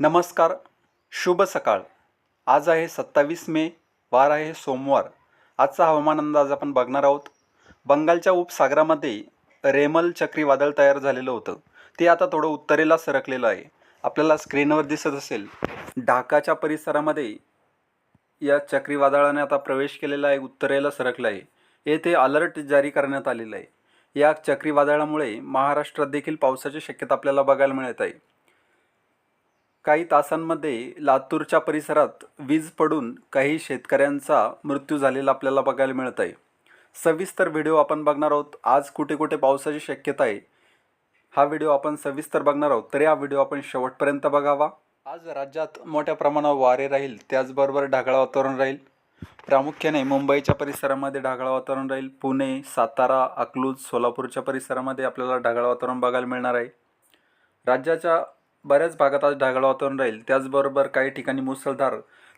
नमस्कार शुभ सकाळ. आज आहे सत्तावीस मे वार आहे सोमवार. आजचा हवामान अंदाज आपण बघणार आहोत. बंगालच्या उपसागरामध्ये रेमल चक्रीवादळ तयार झालेलं होतं. ते आता थोडं उत्तरेला सरकलेलं आहे. आपल्याला स्क्रीनवर दिसत असेल ढाकाच्या परिसरामध्ये या चक्रीवादळाने आता प्रवेश केलेला आहे उत्तरेला सरकलं आहे. येथे अलर्ट जारी करण्यात आलेलं आहे. या चक्रीवादळामुळे महाराष्ट्रात देखील पावसाची शक्यता आपल्याला बघायला मिळत आहे. काही तासांमध्ये लातूरच्या परिसरात वीज पडून काही शेतकऱ्यांचा मृत्यू झालेला आपल्याला बघायला मिळत आहे सविस्तर व्हिडिओ आपण बघणार आहोत. आज कुठे कुठे पावसाची शक्यता आहे हा व्हिडिओ आपण सविस्तर बघणार आहोत. तर हा व्हिडिओ आपण शेवटपर्यंत बघावा. आज राज्यात मोठ्या प्रमाणावर वारे राहील त्याचबरोबर ढगाळ वातावरण राहील. प्रामुख्याने मुंबईच्या परिसरामध्ये ढगाळ वातावरण राहील. पुणे सातारा अकलूज सोलापूरच्या परिसरामध्ये आपल्याला ढगाळ वातावरण बघायला मिळणार आहे. राज्याच्या बऱ्याच भागात आज ढगाळ वातावरण राहील. त्याचबरोबर काही ठिकाणी मुसळधार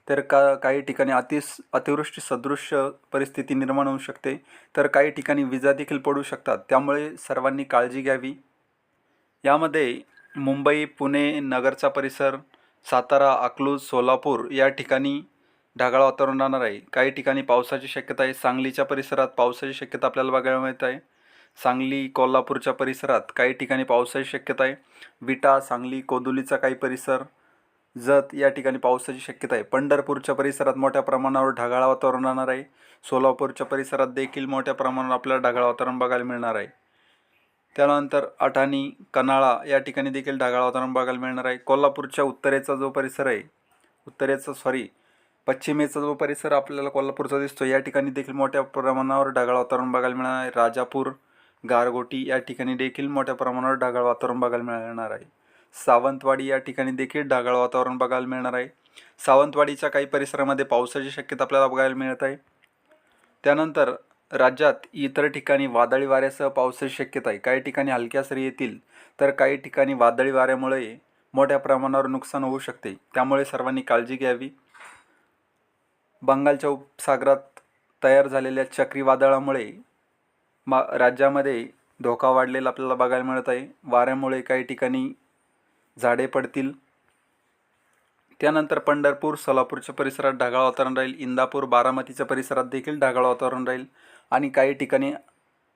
तर का काही ठिकाणी अतिस अतिवृष्टी सदृश्य परिस्थिती निर्माण होऊ शकते. तर काही ठिकाणी विजा देखील पडू शकतात. त्यामुळे सर्वांनी काळजी घ्यावी. यामध्ये मुंबई पुणे नगरचा परिसर सातारा अकलूज सोलापूर या ठिकाणी ढगाळ वातावरण राहणार आहे. काही ठिकाणी पावसाची शक्यता आहे. सांगलीच्या परिसरात पावसाची शक्यता आपल्याला बघायला मिळत आहे. सांगली कोल्हापूरच्या परिसरात काही ठिकाणी पावसाची शक्यता आहे. विटा सांगली कोदुलीचा काही परिसर जत या ठिकाणी पावसाची शक्यता आहे. पंढरपूरच्या परिसरात मोठ्या प्रमाणावर ढगाळ वातावरण राहणार आहे. सोलापूरच्या परिसरात देखील मोठ्या प्रमाणावर आपल्याला ढगाळ वातावरण बघायला मिळणार आहे. त्यानंतर अठाणी कनाळा या ठिकाणी देखील ढगाळ वातावरण बघायला मिळणार आहे. कोल्हापूरच्या उत्तरेचा जो परिसर आहे उत्तरेचा सॉरी पश्चिमेचा जो परिसर आपल्याला कोल्हापूरचा दिसतो या ठिकाणी देखील मोठ्या प्रमाणावर ढगाळ वातावरण बघायला मिळणार आहे. राजापूर गारगोटी या ठिकाणी देखील मोठ्या प्रमाणावर ढगाळ वातावरण बघायला मिळणार आहे. सावंतवाडी या ठिकाणी देखील ढगाळ वातावरण बघायला मिळणार आहे. सावंतवाडीच्या काही परिसरामध्ये पावसाची शक्यता आपल्याला बघायला मिळत आहे. त्यानंतर राज्यात इतर ठिकाणी वादळी वाऱ्यासह पावसाची शक्यता आहे. काही ठिकाणी हलक्या सरी येतील तर काही ठिकाणी वादळी वाऱ्यामुळे मोठ्या प्रमाणावर नुकसान होऊ शकते. त्यामुळे सर्वांनी काळजी घ्यावी. बंगालच्या उपसागरात तयार झालेल्या चक्रीवादळामुळे मा राज्यामध्ये धोका वाढलेला आपल्याला बघायला मिळत आहे. वाऱ्यामुळे काही ठिकाणी झाडे पडतील. त्यानंतर पंढरपूर सोलापूरच्या परिसरात ढगाळ वातावरण राहील. इंदापूर बारामतीच्या परिसरात देखील ढगाळ वातावरण राहील. आणि काही ठिकाणी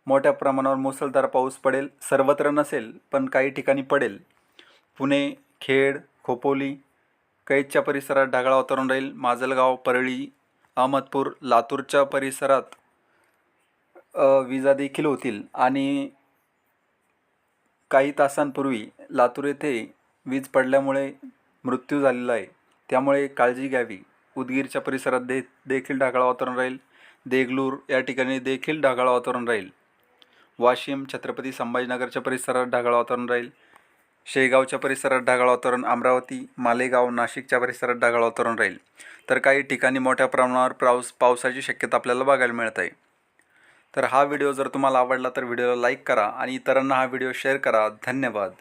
मोठ्या प्रमाणावर मुसळधार पाऊस पडेल. सर्वत्र नसेल पण काही ठिकाणी पडेल. पुणे खेड खोपोली कैदच्या परिसरात ढगाळ वातावरण राहील. माजलगाव परळी अहमदपूर लातूरच्या परिसरात विजा देखील होतील. आणि काही तासांपूर्वी लातूर येथे वीज पडल्यामुळे मृत्यू झालेला आहे. त्यामुळे काळजी घ्यावी. उदगीरच्या परिसरात दे देखील ढगाळ वातावरण राहील. देगलूर या ठिकाणी देखील ढगाळ वातावरण राहील. वाशिम छत्रपती संभाजीनगरच्या परिसरात ढगाळ वातावरण राहील. शेगावच्या परिसरात ढगाळ वातावरण अमरावती मालेगाव नाशिकच्या परिसरात ढगाळ वातावरण राहील. तर काही ठिकाणी मोठ्या प्रमाणावर पाऊस पावसाची शक्यता आपल्याला बघायला मिळत आहे. तर हा व्हिडिओ जर तुम्हाला आवडला तर व्हिडिओला लाईक करा आणि इतरांना हा व्हिडिओ शेअर करा. धन्यवाद.